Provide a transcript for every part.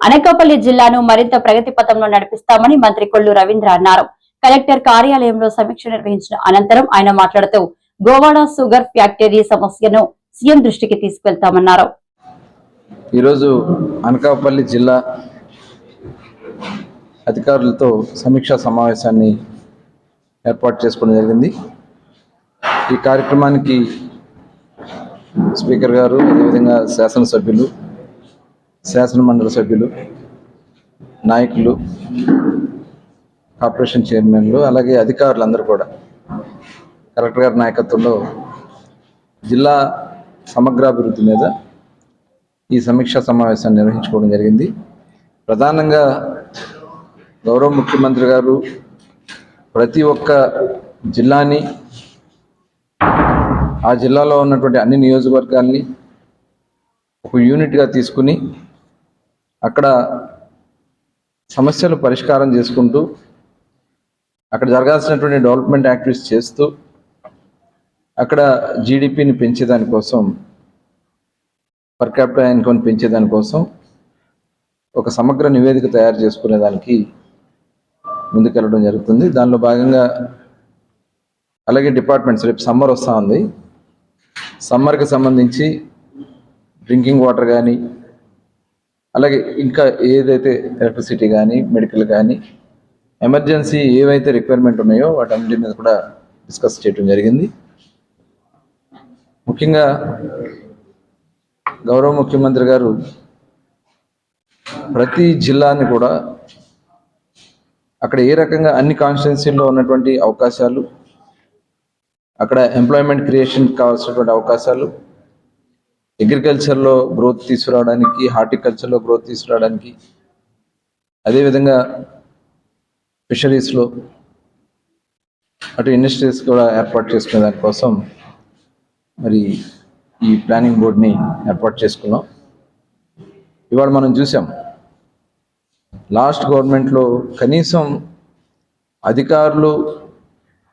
అనకాపల్లి జిల్లాను మరింత ప్రగతి పథంలో నడిపిస్తామని మంత్రి కొల్లు రవీంద్ర అన్నారు. కలెక్టర్ కార్యాలయంలో సమీక్ష నిర్వహించిన అనంతరం ఆయన మాట్లాడుతూ గోవాడ షుగర్ ఫ్యాక్టరీ సమస్యను సీఎం దృష్టికి తీసుకెళ్తామన్నారు. ఈరోజు అనకాపల్లి జిల్లా అధికారులతో సమీక్షా సమావేశాన్ని ఏర్పాటు చేసుకోవడం జరిగింది. ఈ కార్యక్రమానికి స్పీకర్ గారు అదేవిధంగా శాసనసభ్యులు శాసనమండలి సభ్యులు నాయకులు కార్పొరేషన్ చైర్మన్లు అలాగే అధికారులందరూ కూడా కలెక్టర్ గారి నాయకత్వంలో జిల్లా సమగ్రాభివృద్ధి మీద ఈ సమీక్షా సమావేశాన్ని నిర్వహించుకోవడం జరిగింది. ప్రధానంగా గౌరవ ముఖ్యమంత్రి గారు ప్రతి ఒక్క జిల్లాని ఆ జిల్లాలో ఉన్నటువంటి అన్ని నియోజకవర్గాల్ని ఒక యూనిట్గా తీసుకుని అక్కడ సమస్యలు పరిష్కారం చేసుకుంటూ అక్కడ జరగాల్సినటువంటి డెవలప్మెంట్ యాక్టివిటీస్ చేస్తూ అక్కడ జీడిపిని పెంచేదానికోసం పర్ క్యాపిటల్ ఇన్కమ్ని పెంచేదానికోసం ఒక సమగ్ర నివేదిక తయారు చేసుకునేదానికి ముందుకెళ్ళడం జరుగుతుంది. దానిలో భాగంగా అలాగే డిపార్ట్మెంట్స్ రేపు సమ్మర్ వస్తూ ఉంది. సమ్మర్కి సంబంధించి డ్రింకింగ్ వాటర్ కానీ అలాగే ఇంకా ఏదైతే ఎలక్ట్రిసిటీ కానీ మెడికల్ కానీ ఎమర్జెన్సీ ఏవైతే రిక్వైర్మెంట్ ఉన్నాయో వాటన్నిటి మీద కూడా డిస్కస్ చేయడం జరిగింది. ముఖ్యంగా గౌరవ ముఖ్యమంత్రి గారు ప్రతి జిల్లాని కూడా అక్కడ ఏ రకంగా అన్ని కాన్స్టిట్యున్సీల్లో ఉన్నటువంటి అవకాశాలు అక్కడ ఎంప్లాయ్మెంట్ క్రియేషన్ కావాల్సినటువంటి అవకాశాలు అగ్రికల్చర్లో గ్రోత్ తీసుకురావడానికి హార్టికల్చర్లో గ్రోత్ తీసుకురావడానికి అదేవిధంగా ఫిషరీస్లో అటు ఇండస్ట్రీస్ కూడా ఏర్పాటు చేసుకునే దానికోసం మరి ఈ ప్లానింగ్ బోర్డ్ని ఏర్పాటు చేసుకున్నాం. ఇవాళ మనం చూసాం లాస్ట్ గవర్నమెంట్లో కనీసం అధికారులు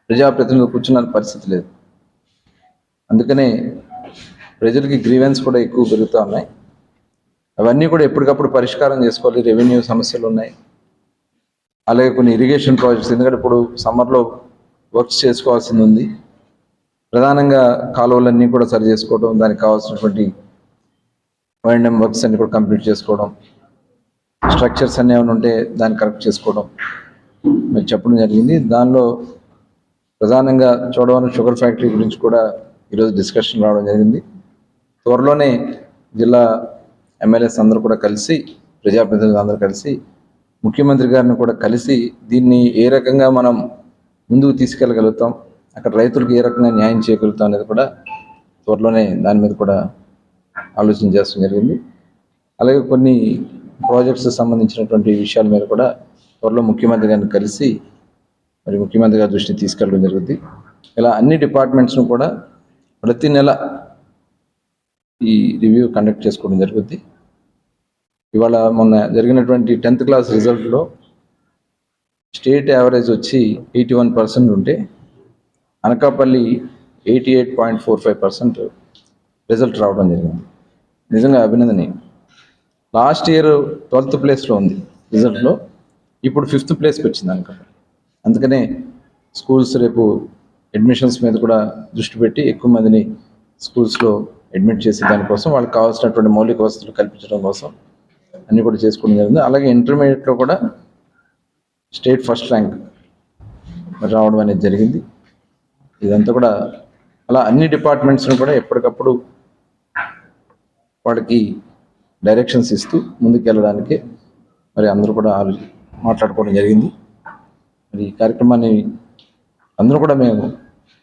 ప్రజాప్రతినిధులు కూర్చున్న పరిస్థితి లేదు. అందుకనే ప్రజలకి గ్రీవెన్స్ కూడా ఎక్కువ పెరుగుతూ ఉన్నాయి. అవన్నీ కూడా ఎప్పటికప్పుడు పరిష్కారం చేసుకోవాలి. రెవెన్యూ సమస్యలు ఉన్నాయి. అలాగే కొన్ని ఇరిగేషన్ ప్రాజెక్ట్స్ ఎందుకంటే ఇప్పుడు సమ్మర్లో వర్క్స్ చేసుకోవాల్సింది ఉంది. ప్రధానంగా కాలువలన్నీ కూడా సరి చేసుకోవడం దానికి కావాల్సినటువంటి వైండమ్ వర్క్స్ అన్ని కూడా కంప్లీట్ చేసుకోవడం స్ట్రక్చర్స్ అన్నీ ఏమైనా ఉంటే దాన్ని కరెక్ట్ చేసుకోవడం మీరు చెప్పడం జరిగింది. దానిలో ప్రధానంగా చూడవరం షుగర్ ఫ్యాక్టరీ గురించి కూడా ఈరోజు డిస్కషన్ రావడం జరిగింది. త్వరలోనే జిల్లా ఎమ్మెల్యేస్ అందరూ కూడా కలిసి ప్రజాప్రతినిధులు అందరూ కలిసి ముఖ్యమంత్రి గారిని కూడా కలిసి దీన్ని ఏ రకంగా మనం ముందుకు తీసుకెళ్ళగలుగుతాం అక్కడ రైతులకు ఏ రకంగా న్యాయం చేయగలుగుతాం అనేది కూడా త్వరలోనే దాని మీద కూడా ఆలోచన చేస్తూ జరిగింది. అలాగే కొన్ని ప్రాజెక్ట్స్ సంబంధించినటువంటి విషయాల మీద కూడా త్వరలో ముఖ్యమంత్రి గారిని కలిసి మరి ముఖ్యమంత్రి గారి దృష్టిని తీసుకెళ్ళడం జరుగుతుంది ఇలా అన్ని డిపార్ట్మెంట్స్ను కూడా ప్రతి నెల ఈ రివ్యూ కండక్ట్ చేసుకోవడం జరుగుద్ది. ఇవాళ మొన్న జరిగినటువంటి టెన్త్ క్లాస్ రిజల్ట్లో స్టేట్ యావరేజ్ వచ్చి ఎయిటీ వన్ పర్సెంట్ ఉంటే Anakapalli eighty eight point four five percent result రావడం జరిగింది. నిజంగా అభినందనీయం. లాస్ట్ ఇయర్ ట్వెల్త్ ప్లేస్లో ఉంది రిజల్ట్లో ఇప్పుడు ఫిఫ్త్ ప్లేస్కి వచ్చింది అనకాపల్లి. అందుకనే స్కూల్స్ రేపు అడ్మిషన్స్ మీద కూడా దృష్టి పెట్టి ఎక్కువ మందిని స్కూల్స్లో అడ్మిట్ చేసే దానికోసం వాళ్ళకి కావాల్సినటువంటి మౌలిక వసతులు కల్పించడం కోసం అన్నీ కూడా చేసుకోవడం జరిగింది. అలాగే ఇంటర్మీడియట్లో కూడా స్టేట్ ఫస్ట్ ర్యాంక్ రావడం అనేది జరిగింది. ఇదంతా కూడా అలా అన్ని డిపార్ట్మెంట్స్ను కూడా ఎప్పటికప్పుడు వాళ్ళకి డైరెక్షన్స్ ఇస్తూ ముందుకెళ్ళడానికి మరి అందరూ కూడా మాట్లాడుకోవడం జరిగింది. మరి ఈ కార్యక్రమాన్ని అందరూ కూడా మేము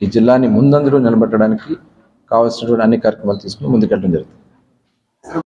ఈ జిల్లాని ముందందరూ నిలబెట్టడానికి కావాల్సినటువంటి అన్ని కార్యక్రమాలు తీసుకుని ముందుకెళ్ళడం జరుగుతుంది.